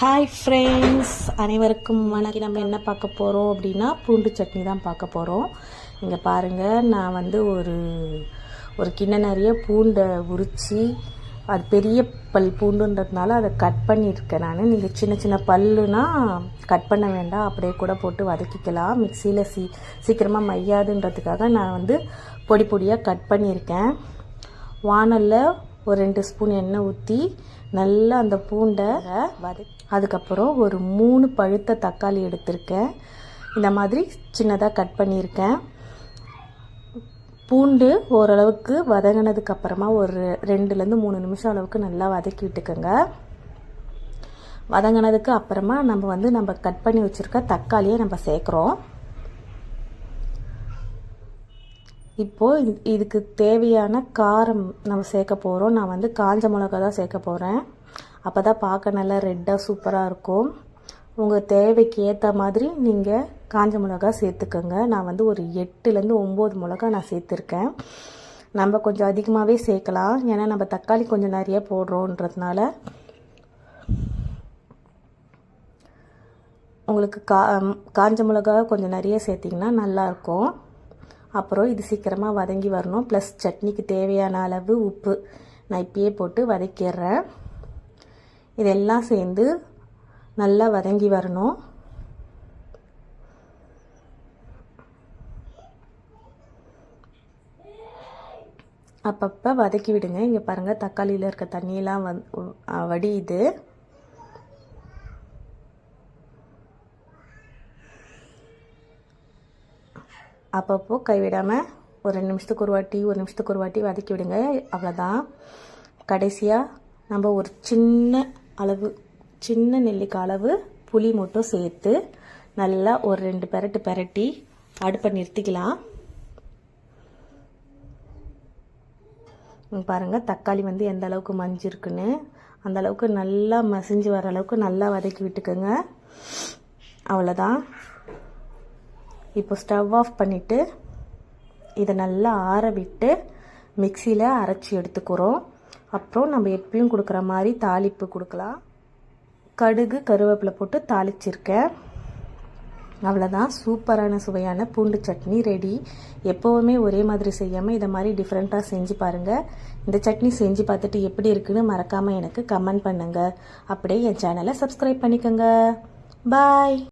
Hi friends அனைவருக்கும் வணக்கம். நம்ம என்ன பார்க்க போகிறோம் அப்படின்னா பூண்டு சட்னி தான் பார்க்க போகிறோம் இங்கே பாருங்கள் நான் வந்து ஒரு ஒரு கிண்ண நிறைய பூண்டை உரித்து அது பெரிய பல் பூண்டுன்றதுனால அதை கட் பண்ணியிருக்கேன் நான். நீங்கள் சின்ன சின்ன பல்லுனா கட் பண்ண வேண்டாம். அப்படியே கூட போட்டு வதக்கிக்கலாம். மிக்சியில் சீ சீக்கிரமாக மையாதுன்றதுக்காக நான் வந்து பொடி பொடியாக கட் பண்ணியிருக்கேன். வானலில் ஒரு ரெண்டு ஸ்பூன் எண்ணெய் ஊற்றி நல்லா அந்த பூண்டை வத அதுக்கப்புறம் ஒரு மூணு பழுத்த தக்காளி எடுத்திருக்கேன். இந்த மாதிரி சின்னதாக கட் பண்ணியிருக்கேன். பூண்டு ஓரளவுக்கு வதங்கினதுக்கப்புறமா ஒரு ரெண்டுலேருந்து மூணு நிமிஷம் அளவுக்கு நல்லா வதக்கி விட்டுக்கோங்க. வதங்கினதுக்கு அப்புறமா நம்ம வந்து நம்ம கட் பண்ணி வச்சுருக்க தக்காளியை நம்ம சேர்க்குறோம். இப்போது இதுக்கு தேவையான காரம் நம்ம சேர்க்க போகிறோம் நான் வந்து காஞ்ச மிளகா தான் சேர்க்க போகிறேன் அப்போ தான் பார்க்க நல்லா ரெட்டாக சூப்பராக இருக்கும். உங்கள் தேவைக்கு ஏற்ற மாதிரி நீங்கள் காஞ்ச மிளகா சேர்த்துக்கோங்க. நான் வந்து ஒரு எட்டுலேருந்து ஒம்பது மிளகா நான் சேர்த்துருக்கேன். நம்ம கொஞ்சம் அதிகமாகவே சேர்க்கலாம். ஏன்னா நம்ம தக்காளி கொஞ்சம் நிறைய போடுறோன்றதுனால உங்களுக்கு கா காஞ்ச மிளகா கொஞ்சம் நிறைய சேர்த்திங்கன்னா நல்லாயிருக்கும் அப்புறம் இது சீக்கிரமாக வதங்கி வரணும். ப்ளஸ் சட்னிக்கு தேவையான அளவு உப்பு நான் இப்பயே போட்டு வதக்கிடுறேன். இதெல்லாம் சேர்ந்து நல்லா வதங்கி வரணும். அப்பப்போ வதக்கி விடுங்க. இங்கே பாருங்கள் தக்காளியில் இருக்க தண்ணியெல்லாம் வந் வடியுது. அப்பப்போ கைவிடாமல் ஒரு ரெண்டு நிமிஷத்துக்கு ஒரு வாட்டி ஒரு நிமிஷத்துக்கு ஒரு வாட்டி வதக்கி விடுங்க. அவ்வளோதான் கடைசியாக நம்ம ஒரு சின்ன அளவு சின்ன நெல்லிக்காய் அளவு புளி மட்டும் சேர்த்து நல்லா ஒரு ரெண்டு பெரட்டு பெரட்டி அடுப்பை நிறுத்திக்கலாம். பாருங்கள் தக்காளி வந்து எந்த அளவுக்கு மஞ்சிருக்குன்னு. அந்த அளவுக்கு நல்லா மசிஞ்சு வர அளவுக்கு நல்லா வதக்கி விட்டுக்கோங்க. அவ்வளோதான் இப்போ ஸ்டவ் ஆஃப் பண்ணிவிட்டு இதை நல்லா ஆற விட்டு மிக்சியில் அரைச்சி எடுத்துக்கிறோம். அப்புறம் நம்ம எப்பயும் கொடுக்குற மாதிரி தாளிப்பு கொடுக்கலாம். கடுகு கருவேப்பிலை போட்டு தாளிச்சிருக்கேன். அவ்வளோதான் சூப்பரான சுவையான பூண்டு சட்னி ரெடி. எப்போவுமே ஒரே மாதிரி செய்யாமல் இதை மாதிரி டிஃப்ரெண்ட்டாக செஞ்சு பாருங்கள் இந்த சட்னி செஞ்சு பார்த்துட்டு எப்படி இருக்குன்னு மறக்காமல் எனக்கு கமெண்ட் பண்ணுங்கள் அப்படியே என் சேனலை சப்ஸ்கிரைப் பண்ணிக்கோங்க. பாய்